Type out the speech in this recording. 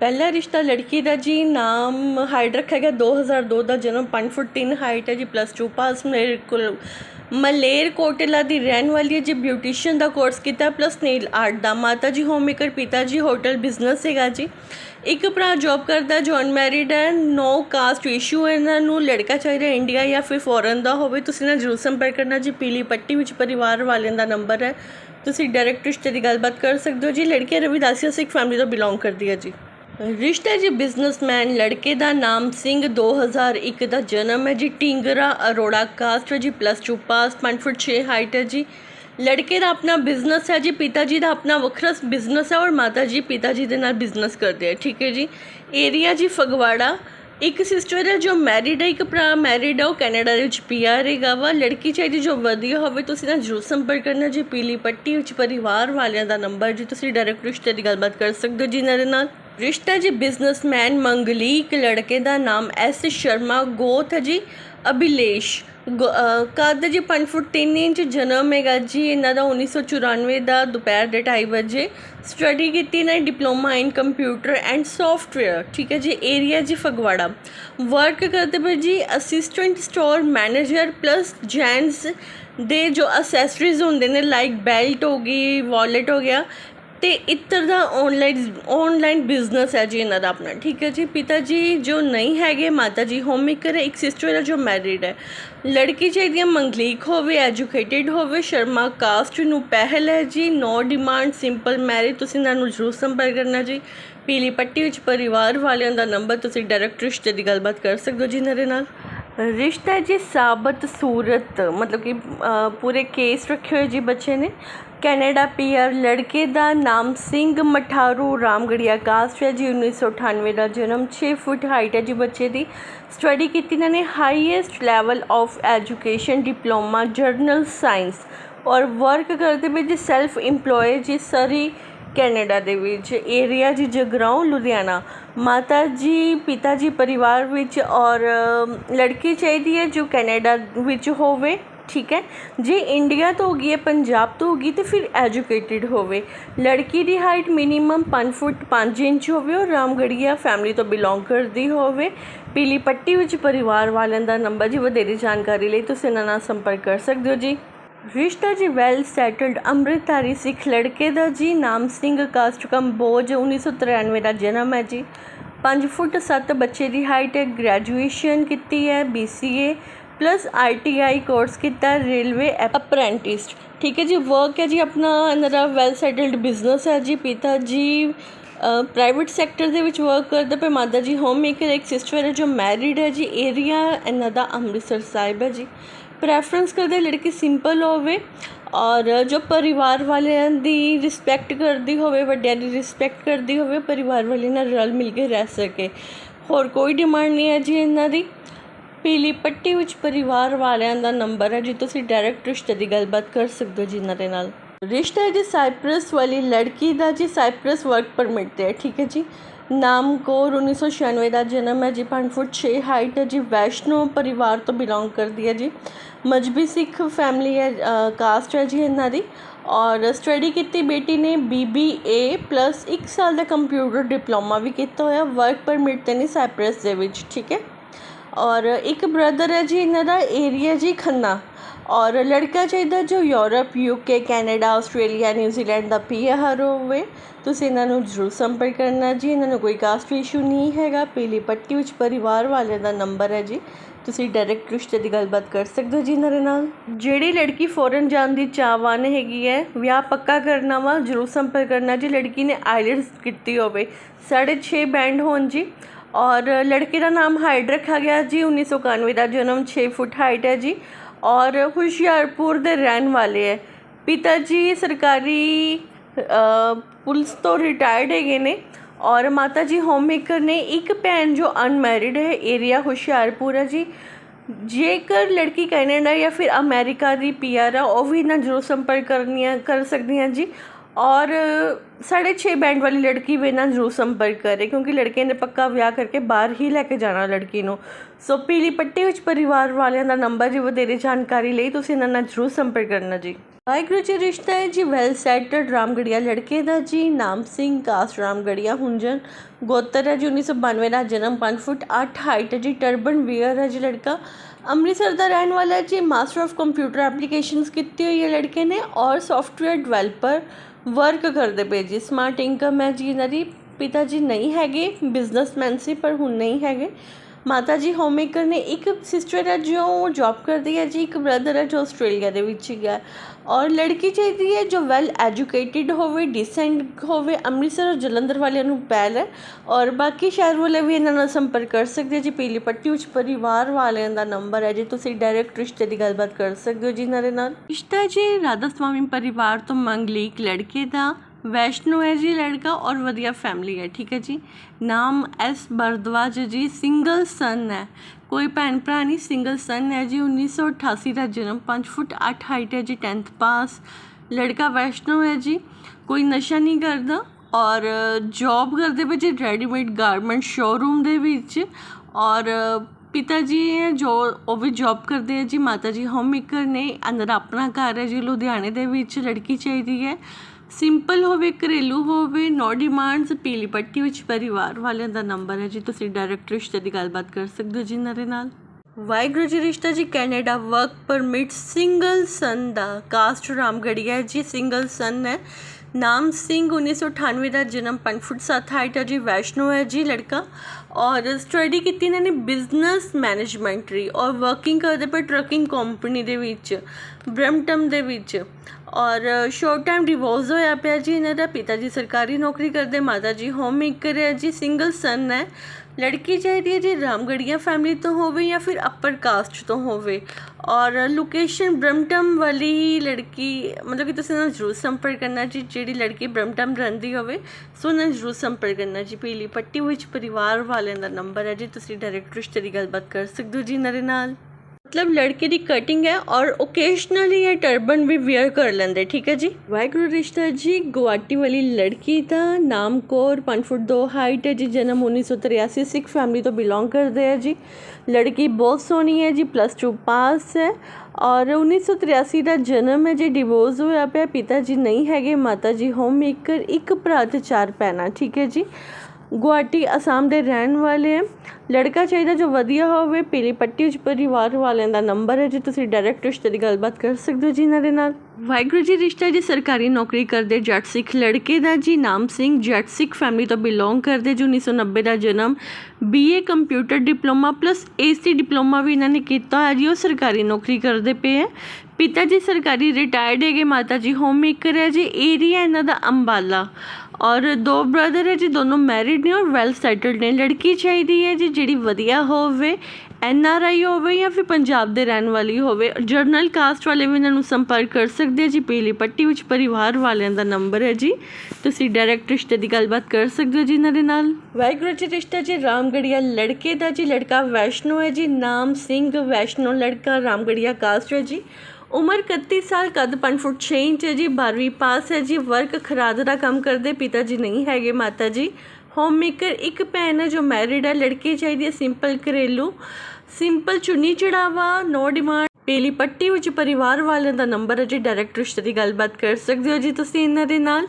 ਪਹਿਲਾ ਰਿਸ਼ਤਾ ਲੜਕੀ ਦਾ ਜੀ, ਨਾਮ ਹਾਈਟ ਰੱਖਿਆ ਗਿਆ 2002 ਦਾ ਜਨਮ 5 ਫੁੱਟ 3 ਹਾਈਟ ਹੈ ਜੀ ਪਲੱਸ 2 ਪਾਸ ਮੇਰੇ ਕੋਲ। ਮਲੇਰ ਕੋਟਲਾ ਦੀ ਰਹਿਣ ਵਾਲੀ ਹੈ ਜੀ ਬਿਊਟੀਸ਼ੀਅਨ ਦਾ ਕੋਰਸ ਕੀਤਾ ਪਲੱਸ ਨੇਲ ਆਰਟ ਦਾ। ਮਾਤਾ ਜੀ ਹੋਮ ਮੇਕਰ ਪਿਤਾ ਜੀ ਹੋਟਲ ਬਿਜ਼ਨਸ ਹੈਗਾ ਜੀ। ਇੱਕ ਭਰਾ ਜੌਬ ਕਰਦਾ ਜੋ ਅਨਮੈਰਿਡ ਹੈ, ਨੋ ਕਾਸਟ ਇਸ਼ੂ ਇਹਨਾਂ ਨੂੰ, ਲੜਕਾ ਚਾਹੀਦਾ ਇੰਡੀਆ ਜਾਂ ਫਿਰ ਫੋਰਨ ਦਾ ਹੋਵੇ, ਤੁਸੀਂ ਨਾ ਜਰੂਰ ਸੰਪਰਕ ਕਰਨਾ ਜੀ, ਪੀਲੀ ਪੱਟੀ ਵਿੱਚ ਪਰਿਵਾਰ ਵਾਲਿਆਂ ਦਾ ਨੰਬਰ ਹੈ। ਤੁਸੀਂ ਡਾਇਰੈਕਟ ਰਿਸ਼ਤੇ ਦੀ ਗੱਲਬਾਤ ਕਰ ਸਕਦੇ ਹੋ ਜੀ ਲੜਕੀ ਰਵਿਦਾਸੀਆ ਸਿੱਖ ਫੈਮਿਲੀ ਤੋਂ ਬਿਲੋਂਗ ਕਰਦੀ ਹੈ ਜੀ। ਰਿਸ਼ਤਾ ਜੀ ਬਿਜ਼ਨਸਮੈਨ, ਲੜਕੇ ਦਾ ਨਾਮ ਸਿੰਘ 2001 ਦਾ ਜਨਮ ਹੈ ਜੀ। ਟਿੰਗਰਾ ਅਰੋੜਾ ਕਾਸਟ ਹੈ ਜੀ ਪਲੱਸ 2 ਪਾਸ 5 ਫੁੱਟ 6 ਹਾਈਟ ਹੈ ਜੀ। ਲੜਕੇ ਦਾ ਆਪਣਾ ਬਿਜ਼ਨਸ ਹੈ ਜੀ, ਪਿਤਾ ਜੀ ਦਾ ਆਪਣਾ ਵੱਖਰਾ ਬਿਜ਼ਨਸ ਹੈ ਔਰ ਮਾਤਾ ਜੀ, ਪਿਤਾ ਜੀ ਦੇ ਨਾਲ ਬਿਜ਼ਨਸ ਕਰਦੇ ਆ, ਠੀਕ ਹੈ ਜੀ। ਏਰੀਆ ਜੀ ਫਗਵਾੜਾ, ਇੱਕ ਸਿਸਟਰ ਹੈ ਜੋ ਮੈਰਿਡ ਹੈ, ਇੱਕ ਭਰਾ ਮੈਰਿਡ ਹੈ, ਉਹ ਕੈਨੇਡਾ ਦੇ ਵਿੱਚ ਪੀਆਰ ਹੈਗਾ ਵਾ। ਲੜਕੀ ਚਾਹੀਦੀ ਜੋ ਵਧੀਆ ਹੋਵੇ, ਤੁਸੀਂ ਨਾ ਜਰੂਰ ਸੰਪਰਕ ਕਰਨਾ ਜੀ। ਪੀਲੀ ਪੱਟੀ ਵਿੱਚ ਪਰਿਵਾਰ ਵਾਲਿਆਂ ਦਾ ਨੰਬਰ ਜੀ, ਤੁਸੀਂ ਡਾਇਰੈਕਟ ਰਿਸ਼ਤੇ ਦੀ ਗੱਲਬਾਤ ਕਰ ਸਕਦੇ ਹੋ ਜੀ ਇਹਨਾਂ ਦੇ ਨਾਲ। ਰਿਸ਼ਤਾ ਜੀ ਬਿਜ਼ਨਸਮੈਨ ਮੰਗਲੀਕ ਲੜਕੇ ਦਾ ਨਾਮ ਐਸ ਸ਼ਰਮਾ, ਗੋਤ ਹੈ ਜੀ ਅਭਿਲੇਸ਼। ਗੋ- ਅਹ ਕੱਦ ਜੀ 5 ਫੁੱਟ 3 ਇੰਚ, ਜਨਮ ਹੈਗਾ ਜੀ ਇਹਨਾਂ ਦਾ 1994 ਦਾ, ਦੁਪਹਿਰ ਦੇ 2:30 ਵਜੇ। ਸਟੱਡੀ ਕੀਤੀ ਨਾ diploma in computer and software ਠੀਕ ਹੈ ਜੀ ਏਰੀਆ ਜੀ ਫਗਵਾੜਾ। ਵਰਕ ਕਰਦੇ ਪਏ ਜੀ assistant store manager plus gents ਦੇ ਜੋ ਅਸੈਸਰੀਜ਼ ਹੁੰਦੇ ਨੇ ਲਾਈਕ ਬੈਲਟ ਹੋ ਗਈ ਵਾਲਟ ਹੋ ਗਿਆ ਤੇ ਇੱਤਰ ਦਾ ਆਨਲਾਈਨ ਆਨਲਾਈਨ ਬਿਜ਼ਨਸ ਹੈ ਜੀ ਇਹਨਾਂ ਦਾ ਆਪਣਾ, ਠੀਕ ਹੈ ਜੀ? ਪਿਤਾ ਜੀ ਜੋ ਨਹੀਂ ਹੈਗੇ ਮਾਤਾ ਜੀ ਹੋਮ ਮੇਕਰ ਹੈ, ਇੱਕ ਸਿਸਟਰ ਹੈ ਜੋ ਮੈਰਿਡ ਹੈ। ਲੜਕੀ ਚਾਹੀਦੀ ਹੈ ਮੰਗਲੀਕ ਹੋਵੇ ਐਜੂਕੇਟਿਡ ਹੋਵੇ, ਸ਼ਰਮਾ ਕਾਸਟ ਨੂੰ ਪਹਿਲ ਹੈ ਜੀ ਨੋ ਡਿਮਾਂਡ ਸਿੰਪਲ ਮੈਰਿਜ ਤੁਸੀਂ ਇਹਨਾਂ ਨੂੰ ਜ਼ਰੂਰ ਸੰਪਰਕ ਕਰਨਾ ਜੀ। ਪੀਲੀ ਪੱਟੀ ਵਿੱਚ ਪਰਿਵਾਰ ਵਾਲਿਆਂ ਦਾ ਨੰਬਰ ਤੁਸੀਂ ਡਾਇਰੈਕਟ ਰਿਸ਼ਤੇ ਦੀ ਗੱਲਬਾਤ ਕਰ ਸਕਦੇ ਹੋ ਜੀ ਇਹਨਾਂ ਦੇ ਨਾਲ। ਰਿਸ਼ਤਾ ਹੈ ਜੀ ਸਾਬਤ ਸੂਰਤ, ਮਤਲਬ ਕਿ ਪੂਰੇ ਕੇਸ ਰੱਖੇ ਹੋਏ ਜੀ ਬੱਚੇ ਨੇ। ਕੈਨੇਡਾ ਪੀਆਰ ਲੜਕੇ ਦਾ ਨਾਮ ਸਿੰਘ ਮਠਾਰੂ ਰਾਮਗੜੀਆ ਕਾਸਟ ਹੈ ਜੀ 1998 ਦਾ ਜਨਮ 6 ਫੁੱਟ ਹਾਈਟ ਹੈ ਜੀ ਬੱਚੇ ਦੀ। ਸਟੱਡੀ ਕੀਤੀ ਇਹਨਾਂ ਨੇ highest level of education diploma general science ਔਰ ਵਰਕ ਕਰਦੇ ਪਏ ਜੀ ਸੈਲਫ EMPLOYE ਜੀ, ਸਰੀ ਕੈਨੇਡਾ ਦੇ ਵਿੱਚ ਏਰੀਆ ਜੀ, ਜਗਰਾਉਂ, ਲੁਧਿਆਣਾ। ਮਾਤਾ ਜੀ, ਪਿਤਾ ਜੀ, ਪਰਿਵਾਰ ਵਿੱਚ ਔਰ ਲੜਕੀ ਚਾਹੀਦੀ ਹੈ ਜੋ ਕੈਨੇਡਾ ਵਿੱਚ ਹੋਵੇ। ਠੀਕ ਹੈ? ਜੇ ਇੰਡੀਆ ਤੋਂ ਹੋਗੀ ਹੈ, ਪੰਜਾਬ ਤੋਂ ਹੋਗੀ ਤੇ ਫਿਰ ਐਜੂਕੇਟਿਡ ਹੋਵੇ। ਲੜਕੀ ਦੀ ਹਾਈਟ ਮਿਨੀਮਮ 5 ਫੁੱਟ 5 ਇੰਚ ਹੋਵੇ ਔਰ ਰਾਮਗੜੀਆ ਫੈਮਿਲੀ ਤੋਂ ਬਿਲੋਂਗ ਕਰਦੀ ਹੋਵੇ। ਪੀਲੀ ਪੱਟੀ ਵਿੱਚ ਪਰਿਵਾਰ ਵਾਲਿਆਂ ਦਾ ਨੰਬਰ ਜੀ ਵਧੇਰੇ ਜਾਣਕਾਰੀ ਲਈ ਤੁਸੀਂ ਇਹਨਾਂ ਨਾਲ ਸੰਪਰਕ ਕਰ ਸਕਦੇ ਹੋ ਜੀ। ਰਿਸ਼ਤਾ ਜੀ ਵੈਲ ਸੈਟਲਡ ਅੰਮ੍ਰਿਤਧਾਰੀ ਸਿੱਖ ਲੜਕੇ ਦਾ ਜੀ, ਨਾਮ ਸਿੰਘ ਕਾਸਟ ਕੰਬੋਜ 1993 ਦਾ ਜਨਮ ਹੈ ਜੀ। 5 ਫੁੱਟ 7 ਬੱਚੇ ਦੀ ਹਾਈਟ ਹੈ ਗ੍ਰੈਜੂਏਸ਼ਨ ਕੀਤੀ ਹੈ BCA plus I T I course ਕੀਤਾ ਰੇਲਵੇ ਅਪ੍ਰੈਂਟਿਸ ਠੀਕ ਹੈ ਜੀ ਵਰਕ ਹੈ ਜੀ ਆਪਣਾ ਇਹਨਾਂ ਦਾ ਵੈਲ ਸੈਟਲਡ ਬਿਜ਼ਨਸ ਹੈ ਜੀ। ਪਿਤਾ ਜੀ ਪ੍ਰਾਈਵੇਟ ਸੈਕਟਰ ਦੇ ਵਿੱਚ ਵਰਕ ਕਰਦੇ ਪਏ। ਮਾਤਾ ਜੀ ਹੋਮ ਮੇਕਰ ਇੱਕ ਸਿਸਟਰ ਹੈ ਜੋ ਮੈਰਿਡ ਹੈ ਜੀ। ਏਰੀਆ ਇਹਨਾਂ ਦਾ ਅੰਮ੍ਰਿਤਸਰ ਸਾਹਿਬ ਹੈ ਜੀ। ਪ੍ਰੈਫਰੈਂਸ ਕਰਦੇ ਲੜਕੀ ਸਿੰਪਲ ਹੋਵੇ ਔਰ ਜੋ ਪਰਿਵਾਰ ਵਾਲਿਆਂ ਦੀ ਰਿਸਪੈਕਟ ਕਰਦੀ ਹੋਵੇ, ਵੱਡਿਆਂ ਦੀ ਰਿਸਪੈਕਟ ਕਰਦੀ ਹੋਵੇ, ਪਰਿਵਾਰ ਵਾਲੇ ਨਾਲ ਰਲ ਮਿਲ ਕੇ ਰਹਿ ਸਕੇ। ਹੋਰ ਕੋਈ ਡਿਮਾਂਡ ਨਹੀਂ ਹੈ ਜੀ ਇਹਨਾਂ ਦੀ। ਪੀਲੀ ਪੱਟੀ ਵਿੱਚ ਪਰਿਵਾਰ ਵਾਲਿਆਂ ਦਾ ਨੰਬਰ ਹੈ, ਜੀ ਤੁਸੀਂ ਡਾਇਰੈਕਟ ਰਿਸ਼ਤੇ ਦੀ ਗੱਲਬਾਤ ਕਰ ਸਕਦੇ ਹੋ ਜਿਨ੍ਹਾਂ ਦੇ ਨਾਲ। ਰਿਸ਼ਤਾ ਹੈ ਜੀ ਸਾਈਪ੍ਰਸ ਵਾਲੀ ਲੜਕੀ ਦਾ ਜੀ ਸਾਈਪ੍ਰਸ ਵਰਕ ਪਰਮਿਟ ਤੇ ਹੈ, ਠੀਕ ਹੈ ਜੀ। ਨਾਮ ਕੌਰ 1996 ਦਾ ਜਨਮ ਹੈ ਜੀ 5 ਫੁੱਟ 6 ਹਾਈਟ ਹੈ ਜੀ। ਵੈਸ਼ਨੋ ਪਰਿਵਾਰ ਤੋਂ ਬਿਲੋਂਗ ਕਰਦੀ ਹੈ ਜੀ। ਮਜਬੀ ਸਿੱਖ ਫੈਮਿਲੀ ਹੈ ਕਾਸਟ ਹੈ ਜੀ ਇਹਨਾਂ ਦੀ। ਔਰ ਸਟੱਡੀ ਕੀਤੀ ਬੇਟੀ ਨੇ BBA ਪਲੱਸ 1 ਸਾਲ ਦਾ ਕੰਪਿਊਟਰ ਡਿਪਲੋਮਾ ਵੀ ਕੀਤਾ ਹੋਇਆ। ਵਰਕ ਪਰਮਿਟ ਤੇ ਨਹੀਂ ਸਾਈਪ੍ਰਸ ਦੇ ਵਿੱਚ, ਠੀਕ ਹੈ। ਔਰ ਇੱਕ ਬ੍ਰਦਰ ਹੈ ਜੀ, ਇਹਨਾਂ ਦਾ ਏਰੀਆ ਜੀ ਖੰਨਾ। ਔਰ ਲੜਕਾ ਚਾਹੀਦਾ ਜੋ Europe UK Canada, Australia New Zealand ਦਾ ਪੀਆਰ ਹੋਵੇ। ਤੁਸੀਂ ਇਹਨਾਂ ਨੂੰ ਜ਼ਰੂਰ ਸੰਪਰਕ ਕਰਨਾ ਜੀ। ਇਹਨਾਂ ਨੂੰ ਕੋਈ ਕਾਸਟ ਇਸ਼ੂ ਨਹੀਂ ਹੈਗਾ। ਪੀਲੀ ਪੱਟੀ ਵਿੱਚ ਪਰਿਵਾਰ ਵਾਲਿਆਂ ਦਾ ਨੰਬਰ ਹੈ ਜੀ। ਤੁਸੀਂ ਡਾਇਰੈਕਟ ਰਿਸ਼ਤੇ ਦੀ ਗੱਲਬਾਤ ਕਰ ਸਕਦੇ ਹੋ ਜੀ ਇਹਨਾਂ ਦੇ ਨਾਲ। ਜਿਹੜੀ ਲੜਕੀ ਫੋਰਨ ਜਾਣ ਦੀ ਚਾਹਵਾਨ ਹੈਗੀ ਹੈ, ਵਿਆਹ ਪੱਕਾ ਕਰਨਾ ਵਾ, ਜ਼ਰੂਰ ਸੰਪਰਕ ਕਰਨਾ ਜੀ। ਲੜਕੀ ਨੇ ਆਈਲੈਟਸ ਕੀਤੀ ਹੋਵੇ। 6.5 ਬੈਂਡ ਹੋਣ ਜੀ। ਔਰ ਲੜਕੇ ਦਾ ਨਾਮ ਹਾਈਡ ਰੱਖਿਆ ਗਿਆ ਜੀ 1991 ਦਾ ਜਨਮ 6 ਫੁੱਟ ਹਾਈਟ ਹੈ ਜੀ। ਔਰ ਹੁਸ਼ਿਆਰਪੁਰ ਦੇ ਰਹਿਣ ਵਾਲੇ ਹੈ। ਪਿਤਾ ਜੀ ਸਰਕਾਰੀ ਪੁਲਿਸ ਤੋਂ ਰਿਟਾਇਰਡ ਹੈਗੇ ਨੇ। ਔਰ ਮਾਤਾ ਜੀ ਹੋਮ ਮੇਕਰ ਨੇ ਇੱਕ ਭੈਣ ਜੋ ਅਨਮੈਰਿਡ ਹੈ ਏਰੀਆ ਹੁਸ਼ਿਆਰਪੁਰ ਹੈ ਜੀ। ਜੇਕਰ ਲੜਕੀ ਕੈਨੇਡਾ ਜਾਂ ਫਿਰ ਅਮਰੀਕਾ ਦੀ ਪੀਆਰ ਆ, ਉਹ ਵੀ ਨਾ ਜ਼ਰੂਰ ਸੰਪਰਕ ਕਰਨੀਆਂ, ਕਰ ਸਕਦੀਆਂ ਜੀ। ਔਰ ਸਾਢੇ ਛੇ ਬੈਂਡ ਵਾਲੀ ਲੜਕੀ ਵੀ ਨਾਲ ਜ਼ਰੂਰ ਸੰਪਰਕ ਕਰੇ, ਕਿਉਂਕਿ ਲੜਕੇ ਨੇ ਪੱਕਾ ਵਿਆਹ ਕਰਕੇ ਬਾਹਰ ਹੀ ਲੈ ਕੇ ਜਾਣਾ ਲੜਕੀ ਨੂੰ। ਸੋ ਪੀਲੀ ਪੱਟੀ ਵਿੱਚ ਪਰਿਵਾਰ ਵਾਲਿਆਂ ਦਾ ਨੰਬਰ ਜੀ ਵਧੇਰੇ ਜਾਣਕਾਰੀ ਲਈ, ਤੁਸੀਂ ਇਹਨਾਂ ਨਾਲ ਜ਼ਰੂਰ ਸੰਪਰਕ ਕਰਨਾ ਜੀ। ਵਾਹਿਗੁਰੂ ਜੀ ਰਿਸ਼ਤਾ ਹੈ ਜੀ ਵੈਲ ਸੈਟਡ ਰਾਮਗੜੀਆ ਲੜਕੇ ਦਾ ਜੀ, ਨਾਮ ਸਿੰਘ ਕਾਸ ਰਾਮਗੜੀਆ ਹੁੰਜਨ। ਗੋਤਰ ਹੈ ਜੀ 1992 ਦਾ ਜਨਮ 5 ਫੁੱਟ 8 ਹਾਈਟ ਹੈ ਜੀ ਟਰਬਨ ਵੀਅਰ ਹੈ ਜੀ ਲੜਕਾ। ਅੰਮ੍ਰਿਤਸਰ ਦਾ ਰਹਿਣ ਵਾਲਾ ਜੀ ਮਾਸਟਰ ਆਫ ਕੰਪਿਊਟਰ ਐਪਲੀਕੇਸ਼ਨਸ ਕੀਤੀ ਹੋਈ ਹੈ ਲੜਕੇ ਨੇ ਔਰ ਸੌਫਟਵੇਅਰ ਡਿਵੈਲਪਰ ਵਰਕ ਕਰਦੇ ਪਏ ਜੀ। ਸਮਾਰਟ ਇਨਕਮ ਹੈ ਜੀ ਇਹਨਾਂ ਦੀ। ਪਿਤਾ ਜੀ ਨਹੀਂ ਹੈਗੇ ਬਿਜ਼ਨਸਮੈਨ ਸੀ, ਪਰ ਹੁਣ ਨਹੀਂ ਹੈਗੇ। ਮਾਤਾ ਜੀ ਹੋਮਮੇਕਰ ਨੇ ਇੱਕ ਸਿਸਟਰ ਹੈ ਜੋ ਜੌਬ ਕਰਦੀ ਹੈ ਜੀ, ਇੱਕ ਬ੍ਰਦਰ ਹੈ ਜੋ ਆਸਟ੍ਰੇਲੀਆ ਦੇ ਵਿੱਚ ਹੈਗਾ ਔਰ ਲੜਕੀ ਚਾਹੀਦੀ ਹੈ ਜੋ ਵੈਲ ਐਜੂਕੇਟਿਡ ਹੋਵੇ ਡਿਸੈਂਟ ਹੋਵੇ, ਅੰਮ੍ਰਿਤਸਰ ਔਰ ਜਲੰਧਰ ਵਾਲਿਆਂ ਨੂੰ ਪਹਿਲ ਹੈ। ਔਰ ਬਾਕੀ ਸ਼ਹਿਰ ਵਾਲੇ ਵੀ ਇਹਨਾਂ ਨਾਲ ਸੰਪਰਕ ਕਰ ਸਕਦੇ ਜੀ। ਪੀਲੀ ਪੱਟੀ ਵਿੱਚ ਪਰਿਵਾਰ ਵਾਲਿਆਂ ਦਾ ਨੰਬਰ ਹੈ ਜੀ। ਤੁਸੀਂ ਡਾਇਰੈਕਟ ਰਿਸ਼ਤੇ ਦੀ ਗੱਲਬਾਤ ਕਰ ਸਕਦੇ ਹੋ ਜੀ ਇਹਨਾਂ ਦੇ ਨਾਲ। ਰਿਸ਼ਤਾ ਜੀ ਰਾਧਾ ਸਵਾਮੀ ਪਰਿਵਾਰ ਤੋਂ ਮੰਗ ਲਈ ਇੱਕ ਲੜਕੇ ਦਾ ਵੈਸ਼ਨੂ ਹੈ ਜੀ, ਲੜਕਾ ਔਰ ਵਧੀਆ ਫੈਮਿਲੀ ਹੈ, ਠੀਕ ਹੈ ਜੀ। ਨਾਮ ਐਸ ਭਰਦਵਾਜ ਜੀ ਸਿੰਗਲ ਸਨ ਹੈ। ਕੋਈ ਭੈਣ ਭਰਾ ਨਹੀਂ ਸਿੰਗਲ ਸਨ ਹੈ ਜੀ। 1988 ਦਾ ਜਨਮ 5 ਫੁੱਟ 8 ਹਾਈਟ ਹੈ ਜੀ 10th ਪਾਸ ਲੜਕਾ ਵੈਸ਼ਨੂ ਹੈ ਜੀ, ਕੋਈ ਨਸ਼ਾ ਨਹੀਂ ਕਰਦਾ ਔਰ ਜੌਬ ਕਰਦੇ ਪਏ ਜੀ ਰੈਡੀਮੇਡ ਗਾਰਮੈਂਟ ਸ਼ੋਰੂਮ ਦੇ ਵਿੱਚ। ਔਰ ਪਿਤਾ ਜੀ ਹੈ, ਜੋ ਉਹ ਵੀ ਜੌਬ ਕਰਦੇ ਹੈ ਜੀ, ਮਾਤਾ ਜੀ ਹੋਮ ਮੇਕਰ ਨੇ, ਅੰਦਰ ਆਪਣਾ ਘਰ ਹੈ ਜੀ, ਲੁਧਿਆਣੇ ਦੇ ਵਿੱਚ, ਲੜਕੀ ਚਾਹੀਦੀ ਹੈ। ਸਿੰਪਲ ਹੋਵੇ, ਘਰੇਲੂ ਹੋਵੇ ਨੋ ਡਿਮਾਂਡਸ ਪੀਲੀ ਪੱਟੀ ਵਿੱਚ ਪਰਿਵਾਰ ਵਾਲਿਆਂ ਦਾ ਨੰਬਰ ਹੈ ਜੀ, ਤੁਸੀਂ ਡਾਇਰੈਕਟ ਰਿਸ਼ਤੇ ਦੀ ਗੱਲਬਾਤ ਕਰ ਸਕਦੇ ਹੋ ਜੀ ਇਹਨਾਂ ਦੇ ਨਾਲ। ਵਾਹਿਗੁਰੂ ਜੀ, ਰਿਸ਼ਤਾ ਜੀ, Canada work permit single son ਦਾ ਕਾਸਟ ਰਾਮਗੜੀਆ ਹੈ ਜੀ ਸਿੰਗਲ ਸਨ ਹੈ। ਨਾਮ ਸਿੰਘ 1998 ਦਾ ਜਨਮ 5 ਫੁੱਟ 7 ਹਾਈਟ ਹੈ ਜੀ ਵੈਸ਼ਨੋ ਹੈ ਜੀ ਲੜਕਾ ਔਰ ਸਟੱਡੀ ਕੀਤੀ ਇਹਨਾਂ ਨੇ ਬਿਜ਼ਨਸ ਮੈਨੇਜਮੈਂਟ ਮੈਨੇਜਮੈਂਟਰੀ ਔਰ ਵਰਕਿੰਗ ਕਰਦੇ ਪਏ ਟਰਕਿੰਗ ਕੰਪਨੀ ਦੇ ਵਿੱਚ ਬ੍ਰੈਂਪਟਨ ਦੇ ਵਿੱਚ ਔਰ ਸ਼ੋਰਟ ਟਾਈਮ ਡਿਵੋਰਸ ਹੋਇਆ ਪਿਆ ਜੀ ਇਹਨਾਂ ਦਾ ਪਿਤਾ ਜੀ ਸਰਕਾਰੀ ਨੌਕਰੀ ਕਰਦੇ ਮਾਤਾ ਜੀ ਹੋਮ ਮੇਕਰ ਹੈ ਜੀ ਸਿੰਗਲ ਸਨ ਹੈ ਲੜਕੀ ਚਾਹੀਦੀ ਹੈ ਜੀ ਰਾਮਗੜੀਆ ਫੈਮਿਲੀ ਤੋਂ ਹੋਵੇ ਜਾਂ ਫਿਰ ਅਪਰ ਕਾਸਟ ਤੋਂ ਹੋਵੇ। ਔਰ ਲੋਕੇਸ਼ਨ ਬ੍ਰਮਟਮ ਵਾਲੀ ਹੀ ਲੜਕੀ, ਮਤਲਬ ਕਿ ਤੁਸੀਂ ਨਾਲ ਜ਼ਰੂਰ ਸੰਪਰਕ ਕਰਨਾ ਜੀ, ਜਿਹੜੀ ਲੜਕੀ ਬ੍ਰਮਟਮ ਰਹਿੰਦੀ ਹੋਵੇ, ਸੋ ਨਾਲ ਜ਼ਰੂਰ ਸੰਪਰਕ ਕਰਨਾ ਜੀ। ਪੀਲੀ ਪੱਟੀ ਵਿੱਚ ਪਰਿਵਾਰ ਵਾਲਿਆਂ ਦਾ ਨੰਬਰ ਹੈ ਜੀ, ਤੁਸੀਂ ਡਾਇਰੈਕਟ ਰਿਸ਼ਤੇ ਦੀ ਗੱਲਬਾਤ ਕਰ ਸਕਦੇ ਹੋ ਜੀ ਇਹਨਾਂ ਦੇ ਨਾਲ। ਮਤਲਬ ਲੜਕੇ ਦੀ ਕਟਿੰਗ ਹੈ ਔਰ ਓਕੇਸ਼ਨਲੀ ਇਹ ਟਰਬਨ ਵੀ ਵੇਅਰ ਕਰ ਲੈਂਦੇ, ਠੀਕ ਹੈ ਜੀ? ਵਾਹਿਗੁਰੂ ਰਿਸ਼ਤਾ ਜੀ, ਗੁਆਟੀ ਵਾਲੀ ਲੜਕੀ ਦਾ ਨਾਮ ਕੌਰ 5 ਫੁੱਟ 2 ਹਾਈਟ ਹੈ ਜੀ, ਜਨਮ 1983 ਸਿੱਖ ਫੈਮਿਲੀ ਤੋਂ ਬਿਲੋਂਗ ਕਰਦੇ ਹੈ ਜੀ। ਲੜਕੀ ਬਹੁਤ ਸੋਹਣੀ ਹੈ ਜੀ ਪਲੱਸ 2 ਪਾਸ ਹੈ ਔਰ 1983 ਦਾ ਜਨਮ ਹੈ ਜੀ ਡਿਵੋਰਸ ਹੋਇਆ ਪਿਆ, ਪਿਤਾ ਜੀ ਨਹੀਂ ਹੈਗੇ, ਮਾਤਾ ਜੀ ਹੋਮ ਮੇਕਰ ਇੱਕ ਭਰਾ ਤੇ ਚਾਰ ਭੈਣਾਂ, ਠੀਕ ਹੈ ਜੀ। ਗੁਹਾਟੀ, ਅਸਾਮ ਦੇ ਰਹਿਣ ਵਾਲੇ ਹੈ। ਲੜਕਾ ਚਾਹੀਦਾ ਜੋ ਵਧੀਆ ਹੋਵੇ, ਪੀਲੀ ਪੱਟੀ 'ਚ ਪਰਿਵਾਰ ਵਾਲਿਆਂ ਦਾ ਨੰਬਰ ਹੈ। ਜੀ ਤੁਸੀਂ ਡਾਇਰੈਕਟ ਰਿਸ਼ਤੇ ਦੀ ਗੱਲਬਾਤ ਕਰ ਸਕਦੇ ਹੋ ਜੀ ਇਹਨਾਂ ਦੇ ਨਾਲ। ਵਾਹਿਗੁਰੂ ਜੀ, ਰਿਸ਼ਤਾ ਜੀ, ਸਰਕਾਰੀ ਨੌਕਰੀ ਕਰਦੇ ਜੱਟ ਸਿੱਖ ਲੜਕੇ ਦਾ ਜੀ ਨਾਮ ਸਿੰਘ। ਜੱਟ ਸਿੱਖ ਫੈਮਿਲੀ ਤੋਂ ਬਿਲੋਂਗ ਕਰਦੇ ਜੋ 1990 ਦਾ ਜਨਮ। BA computer diploma plus AC diploma ਵੀ ਇਹਨਾਂ ਨੇ ਕੀਤਾ ਹੋਇਆ ਜੀ। ਉਹ ਸਰਕਾਰੀ ਨੌਕਰੀ ਕਰਦੇ ਪਏ ਹੈ। ਪਿਤਾ ਜੀ ਸਰਕਾਰੀ ਰਿਟਾਇਰਡ ਹੈਗੇ, ਮਾਤਾ ਜੀ ਹੋਮ ਮੇਕਰ ਹੈ ਜੀ। ਏਰੀਆ ਇਹਨਾਂ ਦਾ ਅੰਬਾਲਾ। ਔਰ ਦੋ ਬ੍ਰਦਰ ਹੈ ਜੀ, ਦੋਨੋਂ ਮੈਰਿਡ ਨੇ ਔਰ ਵੈਲ ਸੈਟਲਡ ਨੇ। ਲੜਕੀ ਚਾਹੀਦੀ ਹੈ ਜੀ ਜਿਹੜੀ ਵਧੀਆ ਹੋਵੇ ਐਨ ਆਰ ਆਈ ਹੋਵੇ ਜਾਂ ਫਿਰ ਪੰਜਾਬ ਦੇ ਰਹਿਣ ਵਾਲੀ ਹੋਵੇ। ਜਰਨਲ ਕਾਸਟ ਵਾਲੇ ਵੀ ਇਹਨਾਂ ਨੂੰ ਸੰਪਰਕ ਕਰ ਸਕਦੇ ਆ ਜੀ। ਪੀਲੀ ਪੱਟੀ ਵਿੱਚ ਪਰਿਵਾਰ ਵਾਲਿਆਂ ਦਾ ਨੰਬਰ ਹੈ ਜੀ। ਤੁਸੀਂ ਡਾਇਰੈਕਟ ਰਿਸ਼ਤੇ ਦੀ ਗੱਲਬਾਤ ਕਰ ਸਕਦੇ ਹੋ ਜੀ ਇਹਨਾਂ ਦੇ ਨਾਲ। ਵਾਹਿਗੁਰੂ ਜੀ ਰਿਸ਼ਤਾ ਜੀ ਰਾਮਗੜੀਆ ਲੜਕੇ ਦਾ ਜੀ। ਲੜਕਾ ਵੈਸ਼ਨੋ ਹੈ ਜੀ। ਨਾਮ ਸਿੰਘ ਵੈਸ਼ਨੋ, ਲੜਕਾ ਰਾਮਗੜੀਆ ਕਾਸਟ ਹੈ ਜੀ। ਉਮਰ 31 ਸਾਲ, ਕੱਦ 5 ਫੁੱਟ 6 ਇੰਚ ਹੈ ਜੀ 12ਵੀਂ ਪਾਸ ਹੈ ਜੀ, ਵਰਕ ਖਰਾਦ ਦਾ ਕੰਮ ਕਰਦੇ ਪਿਤਾ ਜੀ ਨਹੀਂ ਹੈਗੇ ਮਾਤਾ ਜੀ। ਹੋਮ ਮੇਕਰ ਇੱਕ ਭੈਣ ਹੈ ਜੋ ਮੈਰਿਡ ਹੈ, ਲੜਕੀ ਚਾਹੀਦੀ ਹੈ ਸਿੰਪਲ ਘਰੇਲੂ ਸਿੰਪਲ ਚੁੰਨੀ ਚੜਾਵਾ ਨੋ ਡਿਮਾਂਡ ਪੇਲੀ ਪੱਟੀ ਵਿੱਚ ਪਰਿਵਾਰ ਵਾਲਿਆਂ ਦਾ ਨੰਬਰ ਹੈ ਜੀ ਡਾਇਰੈਕਟ ਰਿਸ਼ਤੇ ਦੀ ਗੱਲਬਾਤ ਕਰ ਸਕਦੇ ਹੋ ਜੀ ਤੁਸੀਂ ਇਹਨਾਂ ਦੇ ਨਾਲ।